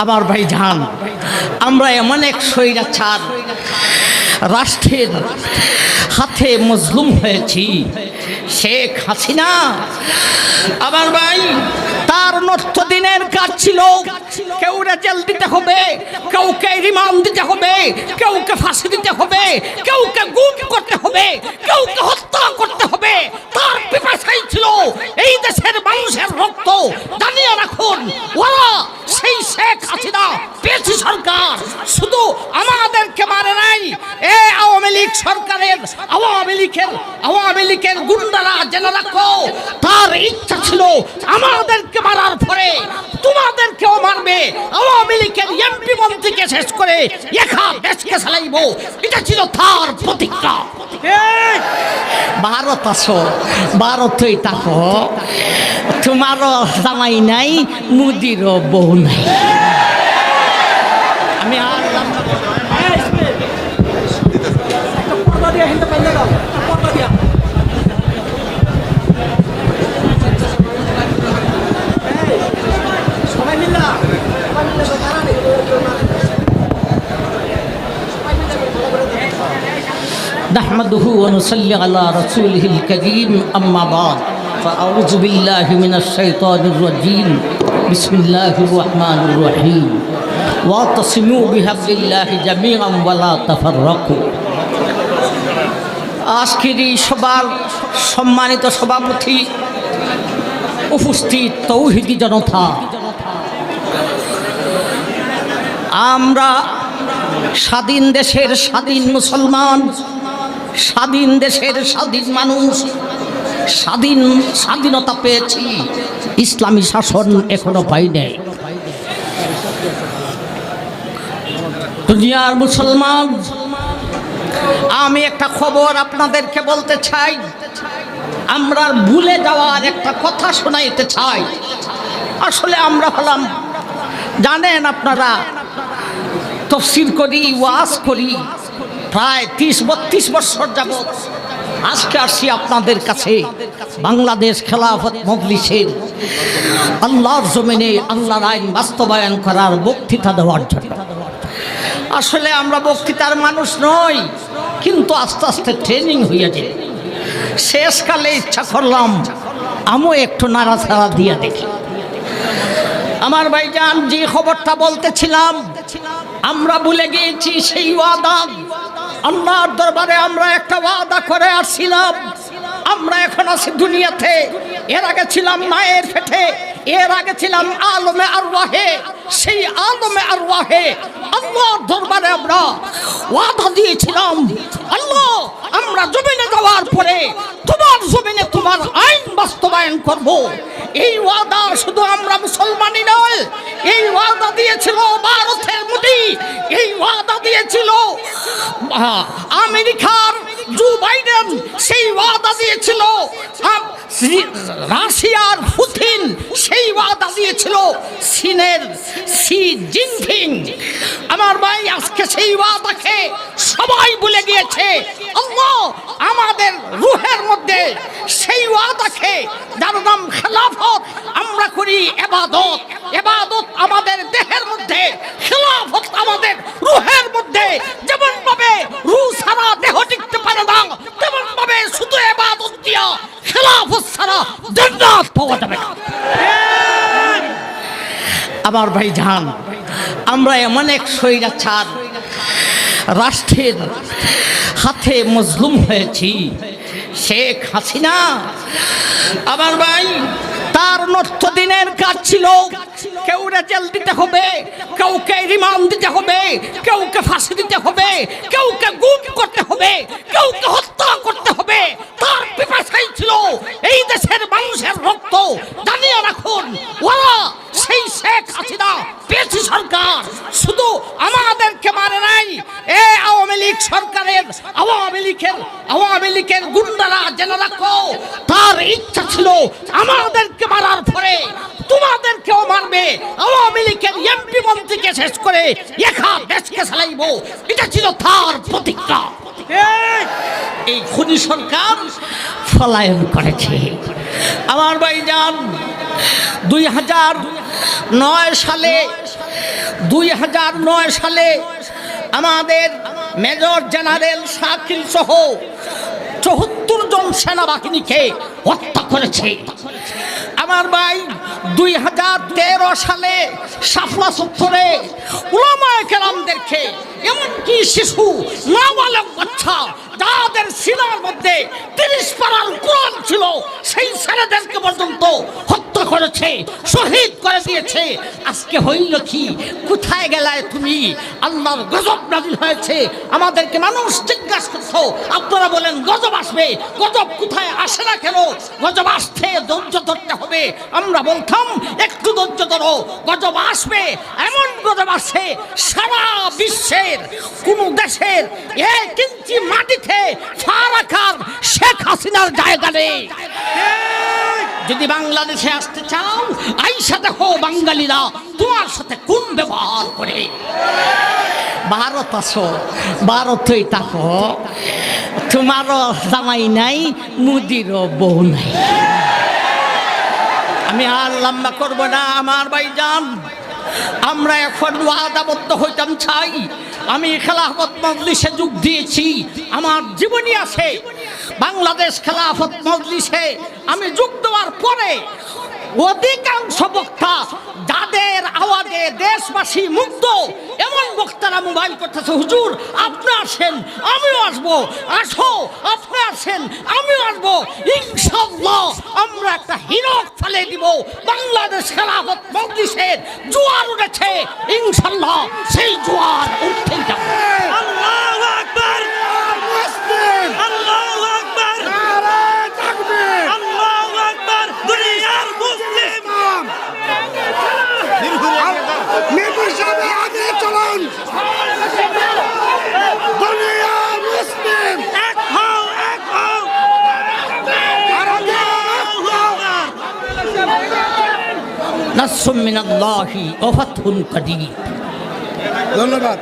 আমার ভাই যান আমরা এমন এক স্বৈরাচার রাষ্ট্রের হাতে মজলুম হয়েছি, শেখ হাসিনা আমার ভাই তার ছিল কেউ জেল দিতে হবে, কেউকে রিমান্ড দিতে হবে, কেউকে ফাঁসি দিতে হবে, কেউকে গুম করতে হবে, কেউকে হত্যা করতে হবে। তার পিপাসাই ছিল এই দেশের মানুষের রক্ত। জানিয়ে রাখুন, ওরা সেই শেখ হাসিনা, পেয়েছি সরকার। শুধু আমাদেরকে মারে নাই, এ আওয়ামী লীগ সরকারের, আওয়ামী লীগের আওয়ামী লীগের গুন্ডারা জেনে রাখো। তার ইচ্ছা ছিল আমাদেরকে মারার পরে তোমাদেরকেও মারবে আওয়ামী লীগের এমপি মন্ত্রীকে শেষ করে একা দেশকে চালাইব এটা ছিল তার প্রতিজ্ঞা ভারত আসো ভারতই থাকো তোমারও জামাই নাই মুদিরও বউ নাই আমি আর نحمده ونصلي على رسوله الكريم أما بعد فأعوذ بالله من الشيطان الرجيم بسم الله الرحمن الرحيم واعتصموا بحبل الله جميعا ولا تفرقوا আজকের এই সবার সম্মানিত সভাপতি উপস্থিত তৌহিদি জনতা আমরা স্বাধীন দেশের স্বাধীন মুসলমান স্বাধীন দেশের স্বাধীন মানুষ, স্বাধীন স্বাধীনতা পেয়েছি। ইসলামী শাসন এখনও পাই নাই। দুনিয়ার মুসলমান, আমি একটা খবর আপনাদেরকে বলতে চাই। আমরা ভুলে যাওয়ার একটা কথা শোনাইতে চাই। আসলে আমরা হলাম, জানেন আপনারা তফসিল করি, ওয়াজ করি প্রায় তিরিশ, বত্রিশ বছর যাবৎ আজকে আসছি আপনাদের কাছে বাংলাদেশ খেলাফত মজলিসের আল্লাহর জমিনে আল্লাহর আইন বাস্তবায়ন করার বক্তৃতা দেওয়ার জন্য। আসলে আমরা বক্তৃতার মানুষ নই, কিন্তু আস্তে আস্তে ট্রেনিং যায় শেষকালে ইচ্ছা করলাম আমিও একটু নাড়াচাড়া দিয়ে দেখি। আমার ভাইজান যে খবরটা বলতেছিলাম, আমরা ভুলে গিয়েছি সেই ওয়াদা। আল্লাহর দরবারে আমরা একটা ওয়াদা করে আসছিলাম। আমরা এখন আছি দুনিয়াতে। এর আগে ছিলাম মায়ের পেটে। এর আগে ছিলাম আলমে আর সেই আলমে আর ওয়াহে আল্লাহর দরবারে আমরা ওয়াদা দিয়েছিলাম, আল্লাহ, আমরা জমিনে যাওয়ার পরে তোমার জমিনে তোমার আইন বাস্তবায়ন করব। এই ওয়াদা শুধু আমরা মুসলমানই নয়, এই ওয়াদা দিয়েছিল ভারতের মুটি, এই ওয়াদা দিয়েছিল আমেরিকার জো বাইডেন, সেই ওয়াদা দিয়েছিল রাশিয়ার পুতিন সেই ওয়াদা দিয়েছিল চীনের সি জিনপিং আমার ভাই আজকে সেই ওয়াদাকে সবাই ভুলে গিয়েছে। আল্লাহ আমাদের রুহের মধ্যে সেই ওয়াদাকে, যার নাম খেলাফত আমরা করি এবাদত। এবাদত আমাদের দেহের মধ্যে, খেলাফত আমাদের রুহের মধ্যে। যেমন ভাবে রু সারা দেহ টিকতে পারে না তেমন ভাবে শুধু এবাদত দিয়া খেলাফত সারা জান্নাত পাওয়া যাবে না আমার ভাই জান, আমরা এমন এক স্বৈরাচার রাষ্ট্রের হাতে মজলুম হয়েছি, শেখ হাসিনা। আমার ভাই, তার নষ্ট দিনের কাজ ছিল কেউ জেল দিতে হবে, কেউকে রিমান্ড দিতে হবে, কেউকে ফাঁসি দিতে হবে, কেউকে গুম করতে হবে, কেউকে হত্যা করতে হবে। তার পিপাসাই ছিল এই দেশের মানুষের রক্ত। জানিয়ে রাখুন, ওরা সেই শেখ হাসিনা পেয়েছি সরকার শুধু আমাদেরকে মারে নাই এ আওয়ামী লীগ সরকারের, আওয়ামী লীগের আওয়ামী লীগের গুন্ডারা জেনে রাখো, তার ইচ্ছা ছিল আমাদেরকে মারার পরে তোমাদেরকেও মারবে। আওয়ামী লীগের এমপি মন্ত্রীকে শেষ করে একা দেশকে চালাইব। এটা ছিল তার প্রতিজ্ঞা। এই খুনি সরকার ফলায়ন করেছে। আমার ভাই যান দুই হাজার নয় সালে দুই হাজার নয় সালে আমাদের মেজর জেনারেল শাকিল সহ চৌহত্তর জন সেনাবাহিনীকে হত্যা করেছে। আমার ভাই, দুই হাজার তেরো সালে সাফলা সত্তরে উলামায় কেরামদেরকে এমনকি শিশু, নাবালক বাচ্চা যাদের সিনার মধ্যে তিরিশ পাড়ার কোরআন ছিল, সেই ছেলেদেরকে পর্যন্ত হত্যা করেছে, শহীদ করে দিয়েছে। আজকে হইল কি? কোথায় গেলায় তুমি? আল্লাহর গজব নাজিল হয়েছে। আমাদেরকে মানুষ জিজ্ঞাসা করতো আপনারা বলেন, গজব আসবে। গজব কোথায় আসে না কেন? গজব আসতে ধৈর্য ধরতে হবে। আমরা বলতাম, একটু ধৈর্য ধরো, গজব আসবে। এমন গজব আসে সারা বিশ্বের, কোন দেশের, এক মাটিতে ফারাকার শেখ হাসিনার জায়গা নেই। যদি বাংলাদেশে আসতে চাও, আইসা দেখো বাঙালিরা তোমার সাথে কোন ব্যবহার করে। ভারত আসো, ভারতই থাকো। তোমারও জামাই নাই, মুদিরও বউ নাই। আমি আর লম্বা করব না, আমার ভাইজান। আমরা এখন ওয়াদাবদ্ধ হইতাম চাই। আমি খেলাফত মজলিসে যোগ দিয়েছি, আমার জীবনী আছে। বাংলাদেশ খেলাফত মজলিসে আমি যোগ দেওয়ার পরে অধিকাংশ বক্তা যাদের আওয়াজে দেশবাসী মুগ্ধ, এমন বক্তারা মোবাইল করতেছে, হুজুর, আপনি আসেন, আমিও আসব, আসো, আপনি আসেন, আমিও আসব ইনশাল্লাহ আমরা একটা হিরক ফেলে দিব, বাংলাদেশ খেলাফত মজলিসের জোয়ার উঠেছে ইনশাল্লাহ সেই জোয়ার উঠতেই যাবে। আল্লাহু! নাসুম মিনাল্লাহি ওয়া ফাতহুন কাদির। ধন্যবাদ।